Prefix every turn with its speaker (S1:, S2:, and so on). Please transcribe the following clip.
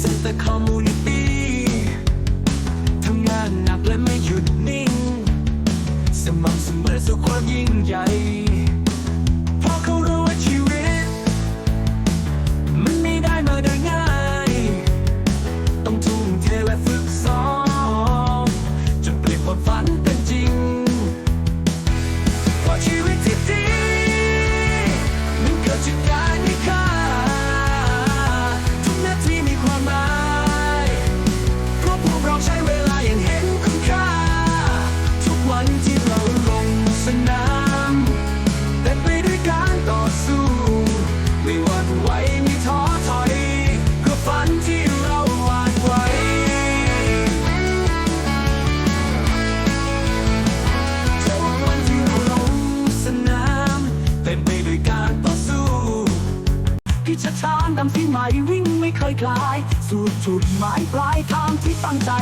S1: เซ็นเตอร์คอมมูนิตี้ทำงานหนักและไม่หยุดนิ่ง สม่ำเสมอสู่ความยิ่งใหญ่ ช้าช้านำที่ไหม่วิ่งไม่เคยคลาย สู่จุดหมายปลายทางที่ตั้งใจ